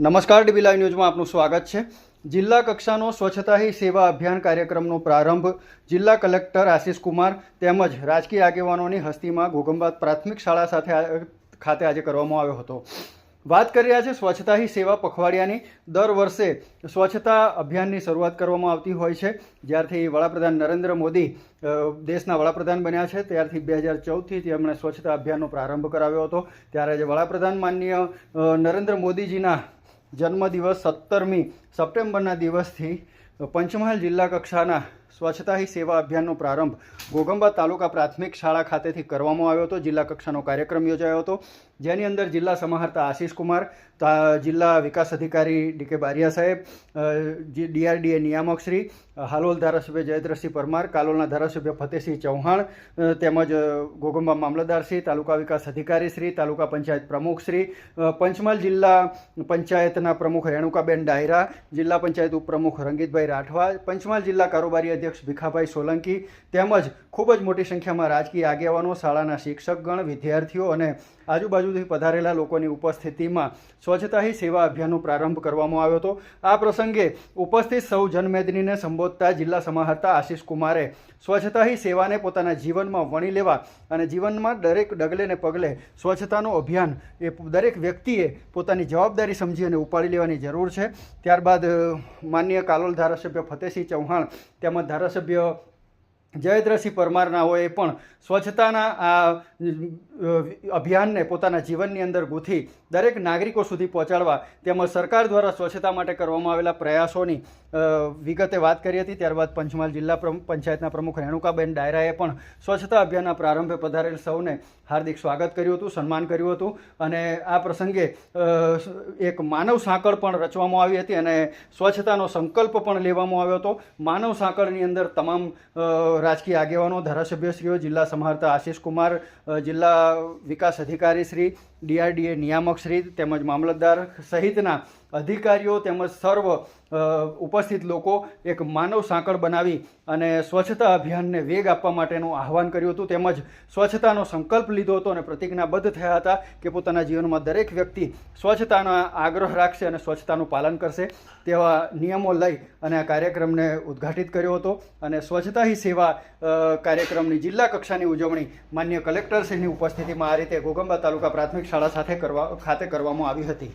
નમસ્કાર dB live ન્યૂઝમાં આપનું સ્વાગત છે. જિલ્લા કક્ષાનો સ્વચ્છતા હી સેવા અભિયાન કાર્યક્રમનો પ્રારંભ જિલ્લા કલેક્ટર આશિષ કુમાર તેમજ રાજકીય આગેવાનોની હસ્તીમાં ઘોગંબા પ્રાથમિક શાળા સાથે ખાતે આજે કરવામાં આવ્યો હતો. વાત કરી રહ્યા છે સ્વચ્છતા હી સેવા પખવાડિયાની. દર વર્ષે સ્વચ્છતા અભિયાનની શરૂઆત કરવામાં આવતી હોય છે. જ્યારથી વડાપ્રધાન નરેન્દ્ર મોદી દેશના વડાપ્રધાન બન્યા છે. ત્યારથી બે હજાર ચૌદથી તેમણે સ્વચ્છતા અભિયાનનો પ્રારંભ કરાવ્યો હતો. ત્યારે જે વડાપ્રધાન માનનીય નરેન્દ્ર મોદીજીના જન્મદિવસ સત્તરમી સપ્ટેમ્બરના દિવસથી પંચમહાલ જિલ્લા કક્ષાના સ્વચ્છતા હી સેવા અભિયાનનો પ્રારંભ ગોગંબા તાલુકા પ્રાથમિક શાળા ખાતેથી કરવામાં આવ્યો હતો. જિલ્લા કક્ષાનો કાર્યક્રમ યોજાયો હતો. જેની અંદર જિલ્લા સમાહર્તા આશીષ કુમાર જિલ્લા વિકાસ અધિકારી ડીકે બારિયા સાહેબ ડીઆરડીએ નિયામક શ્રી હાલોલ ધારાસભ્ય જયદ્રસિંહ પરમાર, કાલોલના ધારાસભ્ય ફતેહસિંહ ચૌહાણ તેમજ ગોગંબા મામલતદારશ્રી તાલુકા વિકાસ અધિકારી શ્રી, તાલુકા પંચાયત પ્રમુખ શ્રી પંચમહાલ જિલ્લા પંચાયતના પ્રમુખ રેણુકાબેન ડાયરા, જિલ્લા પંચાયત ઉપપ્રમુખ રંગીતભાઈ રાઠવા, પંચમહાલ જિલ્લા કારોબારી અધ્યક્ષ ભીખાભાઈ સોલંકી તેમજ ખૂબ જ મોટી સંખ્યામાં રાજકીય આગેવાનો, શાળાના શિક્ષકગણ, વિદ્યાર્થીઓ અને આજુબાજુથી પધારેલા લોકોની ઉપસ્થિતિમાં સ્વચ્છતા હી સેવા અભિયાનનો પ્રારંભ કરવામાં આવ્યો હતો. આ પ્રસંગે ઉપસ્થિત સૌ જનમેદનીને સંબોધતા જિલ્લા સમાહર્તા આશિષ કુમારે સ્વચ્છતા હી સેવાને પોતાના જીવનમાં વણી લેવા અને જીવનમાં દરેક ડગલે ને પગલે સ્વચ્છતાનો અભિયાન એ દરેક વ્યક્તિએ પોતાની જવાબદારી સમજી અને ઉપાડી લેવાની જરૂર છે. ત્યારબાદ માન્ય કાલોલ ધારાસભ્ય ફતેહસિંહ ચૌહાણ તેમજ ધારાસભ્ય જયેન્દ્રસિંહ પરમારનાઓએ પણ સ્વચ્છતાના આ અભિયાનને પોતાના જીવનની અંદર ગૂંથી દરેક નાગરિકો સુધી પહોંચાડવા તેમજ સરકાર દ્વારા સ્વચ્છતા માટે કરવામાં આવેલા પ્રયાસોની વિગતે વાત કરી હતી. ત્યારબાદ પંચમહાલ જિલ્લા પંચાયતના પ્રમુખ રેણુકાબેન ડાયરાએ પણ સ્વચ્છતા અભિયાનના પ્રારંભે પધારેલ સૌને હાર્દિક સ્વાગત કર્યું હતું, સન્માન કર્યું હતું અને આ પ્રસંગે એક માનવ સાંકળ પણ રચવામાં આવી હતી અને સ્વચ્છતાનો સંકલ્પ પણ લેવામાં આવ્યો હતો. માનવ સાંકળની અંદર તમામ રાજકીય આગેવાનો ધારાસભ્યશ્રીઓ જિલ્લા સમાહર્તા આશીષ કુમાર જિલ્લા વિકાસ અધિકારી શ્રી ડીઆરડીએ નિયામક શ્રી તેમજ મામલતદાર સહિતના અધિકારીઓ તેમજ સર્વ ઉપસ્થિત લોકો એક માનવ સાંકળ બનાવી અને સ્વચ્છતા અભિયાનને વેગ આપવા માટેનું આહવાન કર્યું હતું. તેમજ સ્વચ્છતાનો સંકલ્પ લીધો હતો અને પ્રતિજ્ઞાબદ્ધ થયા હતા કે પોતાના જીવનમાં દરેક વ્યક્તિ સ્વચ્છતાનો આગ્રહ રાખશે અને સ્વચ્છતાનું પાલન કરશે તેવા નિયમો લઈ અને આ કાર્યક્રમને ઉદ્ઘાટિત કર્યો હતો. અને સ્વચ્છતા હી સેવા કાર્યક્રમની જિલ્લા કક્ષાની ઉજવણી માન્ય કલેક્ટરશ્રીની ઉપસ્થિતિમાં આ રીતે ઘોગંબા તાલુકા પ્રાથમિક શાળા સાથે કરવા ખાતે કરવામાં આવી હતી.